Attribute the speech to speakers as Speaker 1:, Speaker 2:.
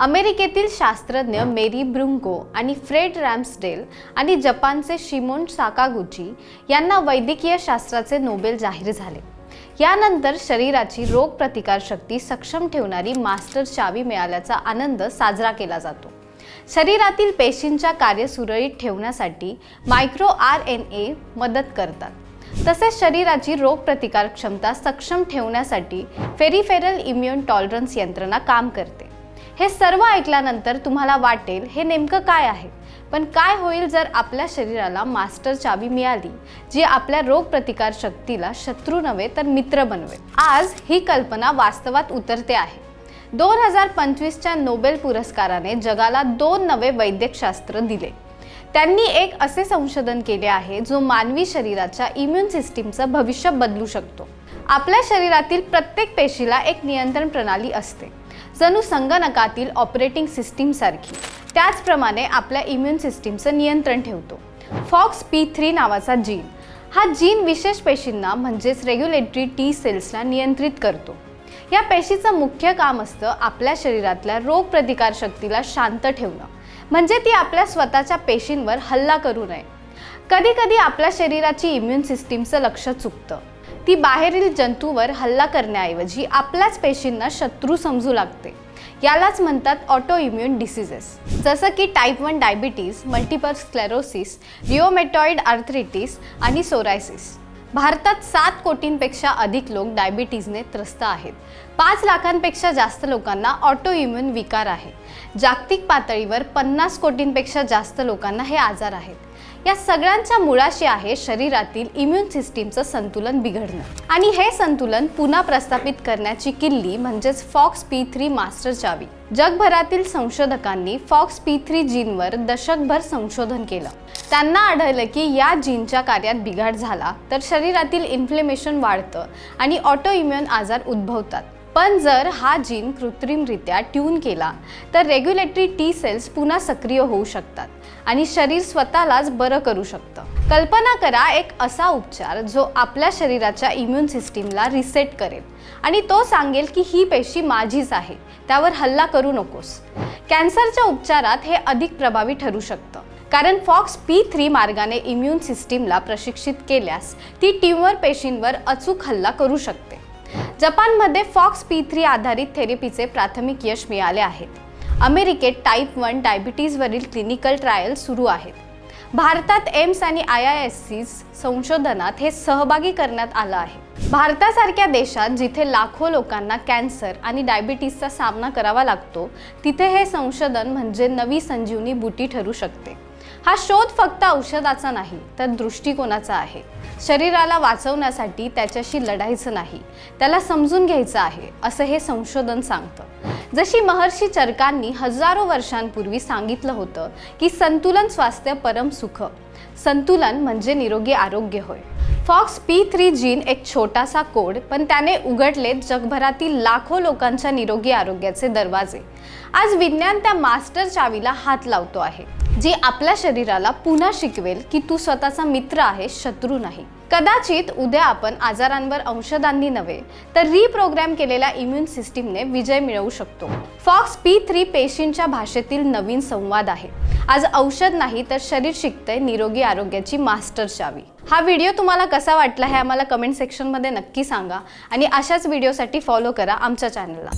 Speaker 1: अमेरिकेतील शास्त्रज्ञ मेरी ब्रुंको आणि फ्रेड रॅम्सडेल आणि जपानचे शिमोन साकागुची यांना वैद्यकीय शास्त्राचे नोबेल जाहीर झाले. यानंतर शरीराची रोगप्रतिकारशक्ती सक्षम ठेवणारी मास्टर चावी मिळाल्याचा आनंद साजरा केला जातो. शरीरातील पेशींच्या कार्य सुरळीत ठेवण्यासाठी मायक्रो आर एन ए मदत करतात. तसेच शरीराची रोगप्रतिकार क्षमता सक्षम ठेवण्यासाठी फेरिफेरल इम्युन टॉलरन्स यंत्रणा काम करते. हे सर्व ऐकल्यानंतर तुम्हाला वाटेल हे नेमकं काय आहे. पण काय होईल जर आपल्या शरीराला मास्टर चावी मिळाली जी आपल्या रोगप्रतिकार शक्तीला शत्रू नव्हे तर मित्र बनवेल. आज ही कल्पना वास्तवात उतरते आहे. दोन हजार पंचवीसच्या नोबेल पुरस्काराने जगाला दोन नवे वैद्यकशास्त्र दिले. त्यांनी एक असे संशोधन केले आहे जो मानवी शरीराच्या इम्युन सिस्टीमचं भविष्य बदलू शकतो. आपल्या शरीरातील प्रत्येक पेशीला एक नियंत्रण प्रणाली असते. जणू संगणकातील ऑपरेटिंग सिस्टीमसारखी त्याचप्रमाणे आपल्या इम्युन सिस्टीमचं नियंत्रण ठेवतो. फॉक्स पी थ्री नावाचा जीन हा जीन विशेष पेशींना म्हणजेच रेग्युलेटरी टी सेल्सला नियंत्रित करतो. या पेशीचं मुख्य काम असतं आपल्या शरीरातल्या रोगप्रतिकार शक्तीला शांत ठेवणं. म्हणजे ती आपल्या स्वतःच्या पेशींवर हल्ला करू नये. कधी कधी आपल्या शरीराची इम्युन सिस्टीमचं लक्ष चुकतं. ती बाहेरील जंतूवर हल्ला करण्याऐवजी आपल्याच पेशींना शत्रू समजू लागते. यालाच म्हणतात ऑटो इम्युन डिसिजेस जसं की type one diabetes multiple sclerosis rheumatoid arthritis आणि सोरायसिस भारतात सात कोटींपेक्षा अधिक लोक डायबिटीजने त्रस्त आहेत. पाच लाखांपेक्षा जास्त लोकांना ऑटो इम्युन विकार आहे. जागतिक पातळीवर पन्नास कोटींपेक्षा जास्त लोकांना हे आजार आहेत. या सगळ्यांच्या मुळाशी आहे शरीरातील इम्युन सिस्टीमचं संतुलन बिघडणं. आणि हे संतुलन पुन्हा प्रस्थापित करण्याची किल्ली म्हणजेच फॉक्स पी थ्री मास्टर चावी. जगभरातील संशोधकांनी फॉक्स पी थ्री जीनवर दशकभर संशोधन केलं. त्यांना आढळलं की या जीनच्या कार्यात बिघाड झाला तर शरीरातील इन्फ्लेमेशन वाढतं आणि ऑटो इम्युन आजार उद्भवतात. पण जर हा जीन कृत्रिमरित्या ट्यून केला तर रेग्युलेटरी टी सेल्स पुन्हा सक्रिय होऊ शकतात आणि शरीर स्वतःलाच बरं करू शकतं. कल्पना करा एक असा उपचार जो आपल्या शरीराच्या इम्युन सिस्टीमला रिसेट करेल आणि तो सांगेल की ही पेशी माझीच आहे त्यावर हल्ला करू नकोस. कॅन्सरच्या उपचारात हे अधिक प्रभावी ठरू शकतं कारण फॉक्स पी थ्री मार्गाने इम्युन सिस्टीमला प्रशिक्षित केल्यास ती ट्यूमर पेशींवर अचूक हल्ला करू शकते. जपानमध्ये फॉक्स पी थ्री आधारित थेरपीचे प्राथमिक यश मिळाले आहेत अमेरिकेत टाईप वन डायबिटीजवरील क्लिनिकल ट्रायल सुरू आहेत. भारतात एम्स आणि आय आय एस सी संशोधनात हे सहभागी करण्यात आलं आहे. भारतासारख्या देशात जिथे लाखो लोकांना कॅन्सर आणि डायबिटीजचा सामना करावा लागतो तिथे हे संशोधन म्हणजे नवी संजीवनी बुटी ठरू शकते. हा शोध फक्त औषधाचा नाही तर दृष्टिकोनाचा आहे. शरीराला वाचवण्यासाठी त्याच्याशी लढायचं नाही त्याला समजून घ्यायचं आहे असं हे संशोधन सांगतं. जशी महर्षी चरकांनी हजारो वर्षांपूर्वी सांगितलं होतं की संतुलन स्वास्थ्य परम सुख संतुलन म्हणजे निरोगी आरोग्य होय. फॉक्स पी थ्री जीन एक छोटासा कोड पण त्याने उघडले जगभरातील लाखो लोकांच्या निरोगी आरोग्याचे दरवाजे. आज विज्ञान त्या मास्टर चावीला हात लावतो आहे. जी आपल्या शरीराला पुन्हा शिकवेल की तू स्वतःचा मित्र आहे शत्रू नाही. कदाचित उद्या आपण आजारांवर औषधांनी नव्हे तर रिप्रोग्रॅम केलेल्या इम्युन सिस्टीमने विजय मिळवू शकतो. फॉक्स पी थ्री पेशींच्या भाषेतील नवीन संवाद आहे. आज औषध नाही तर शरीर शिकतंय निरोगी आरोग्याची मास्टर चावी. हा व्हिडिओ तुम्हाला कसा वाटला हे आम्हाला कमेंट सेक्शनमध्ये नक्की सांगा आणि अशाच व्हिडिओसाठी फॉलो करा आमच्या चॅनलला